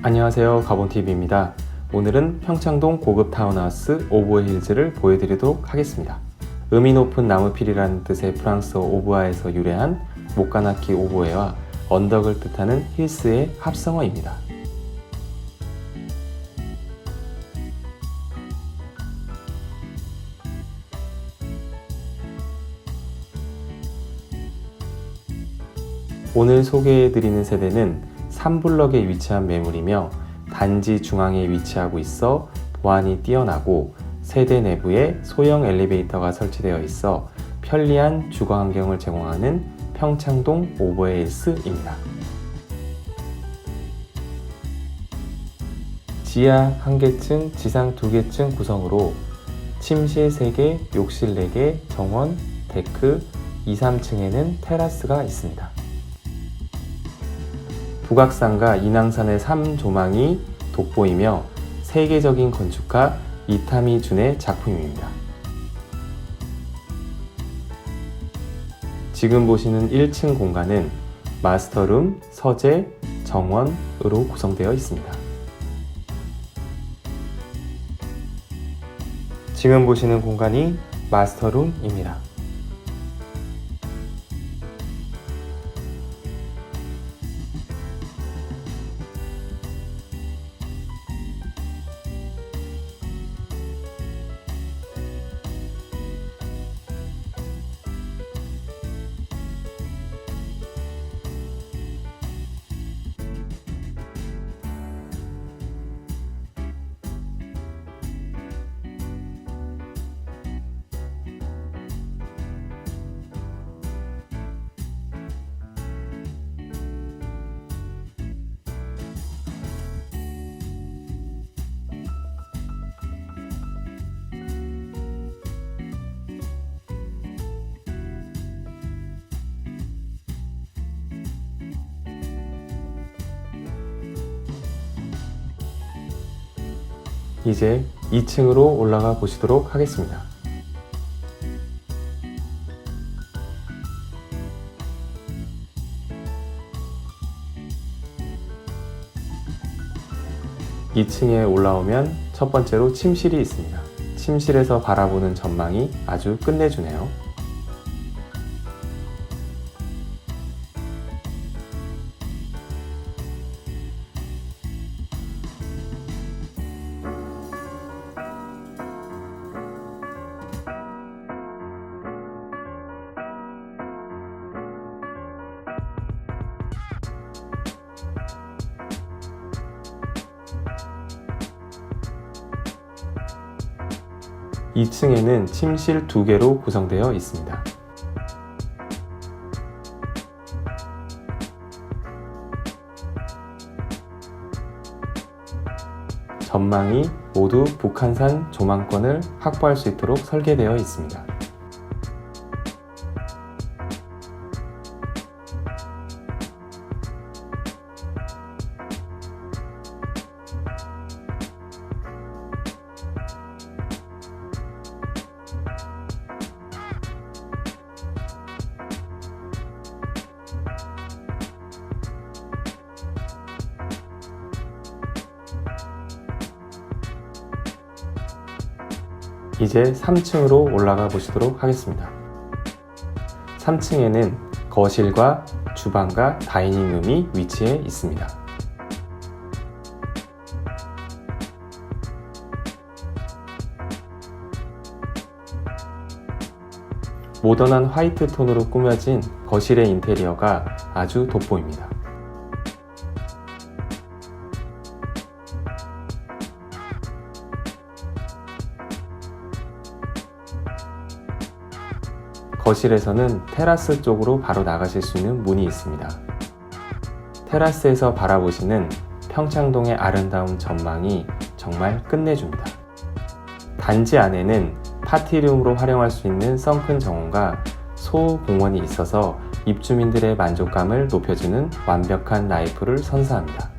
안녕하세요 가본TV입니다. 오늘은 평창동 고급 타운하우스 오브힐즈를 보여드리도록 하겠습니다. 의미 높은 나무필이라는 뜻의 프랑스어 오브아에서 유래한 목가나키 오보에와 언덕을 뜻하는 힐스의 합성어입니다. 오늘 소개해드리는 세대는 3블럭에 위치한 매물이며 단지 중앙에 위치하고 있어 보안이 뛰어나고 세대 내부에 소형 엘리베이터가 설치되어 있어 편리한 주거 환경을 제공하는 평창동 오버힐스입니다. 지하 1개층, 지상 2개층 구성으로 침실 3개, 욕실 4개, 정원, 데크, 2, 3층에는 테라스가 있습니다. 북악산과 인왕산의 3조망이 돋보이며 세계적인 건축가 이타미 준의 작품입니다. 지금 보시는 1층 공간은 마스터룸, 서재, 정원으로 구성되어 있습니다. 지금 보시는 공간이 마스터룸입니다. 이제 2층으로 올라가 보시도록 하겠습니다. 이층에 올라오면 첫 번째로 침실이 있습니다. 침실에서 바라보는 전망이 아주 끝내주네요. 이층에는 침실 두 개로 구성되어 있습니다. 전망이 모두 북한산 조망권을 확보할 수 있도록 설계되어 있습니다. 이제 3층으로 올라가 보시도록 하겠습니다. 3층에는 거실과 주방과 다이닝룸이 위치해 있습니다. 모던한 화이트 톤으로 꾸며진 거실의 인테리어가 아주 돋보입니다. 거실에서는 테라스 쪽으로 바로 나가실 수 있는 문이 있습니다. 테라스에서 바라보시는 평창동의 아름다운 전망이 정말 끝내줍니다. 단지 안에는 파티룸으로 활용할 수 있는 썬큰 정원과 소공원이 있어서 입주민들의 만족감을 높여주는 완벽한 라이프를 선사합니다.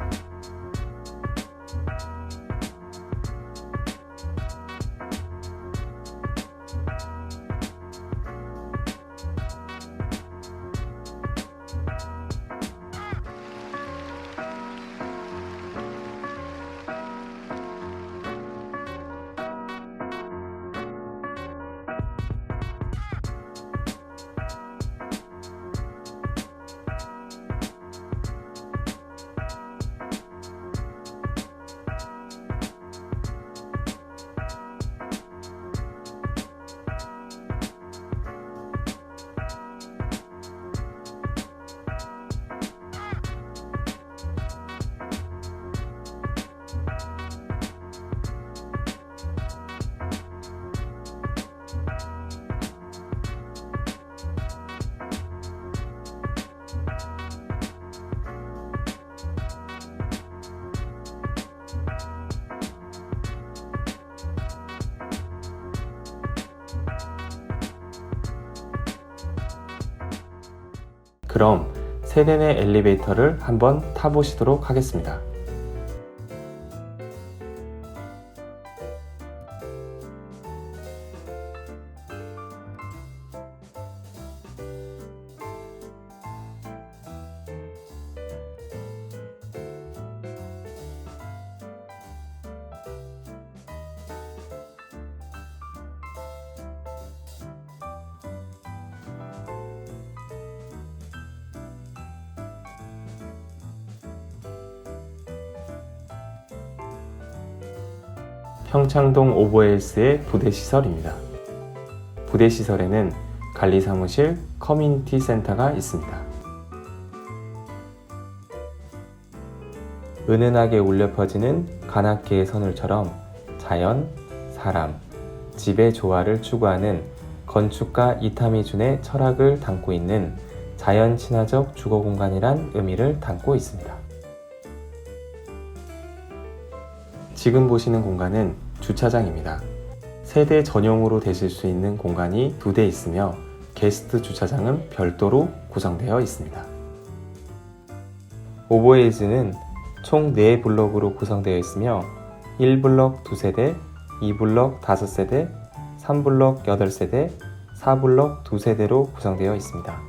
그럼 세대 내 엘리베이터를 한번 타보시도록 하겠습니다. 평창동 오버헬스의 부대 시설입니다. 부대 시설에는 관리 사무실, 커뮤니티 센터가 있습니다. 은은하게 울려 퍼지는 관악기의 선율처럼 자연, 사람, 집의 조화를 추구하는 건축가 이타미준의 철학을 담고 있는 자연 친화적 주거 공간이란 의미를 담고 있습니다. 지금 보시는 공간은 주차장입니다. 세대 전용으로 되실 수 있는 공간이 두 대 있으며 게스트 주차장은 별도로 구성되어 있습니다. 오버에이즈는 총 4블럭으로 구성되어 있으며 1블럭 2세대, 2블럭 5세대, 3블럭 8세대, 4블럭 2세대로 구성되어 있습니다.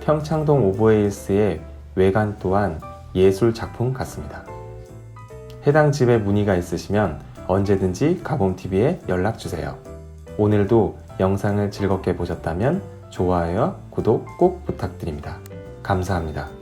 평창동 오버에이스의 외관 또한 예술 작품 같습니다. 해당 집에 문의가 있으시면 언제든지 가봄TV에 연락주세요. 오늘도 영상을 즐겁게 보셨다면 좋아요와 구독 꼭 부탁드립니다. 감사합니다.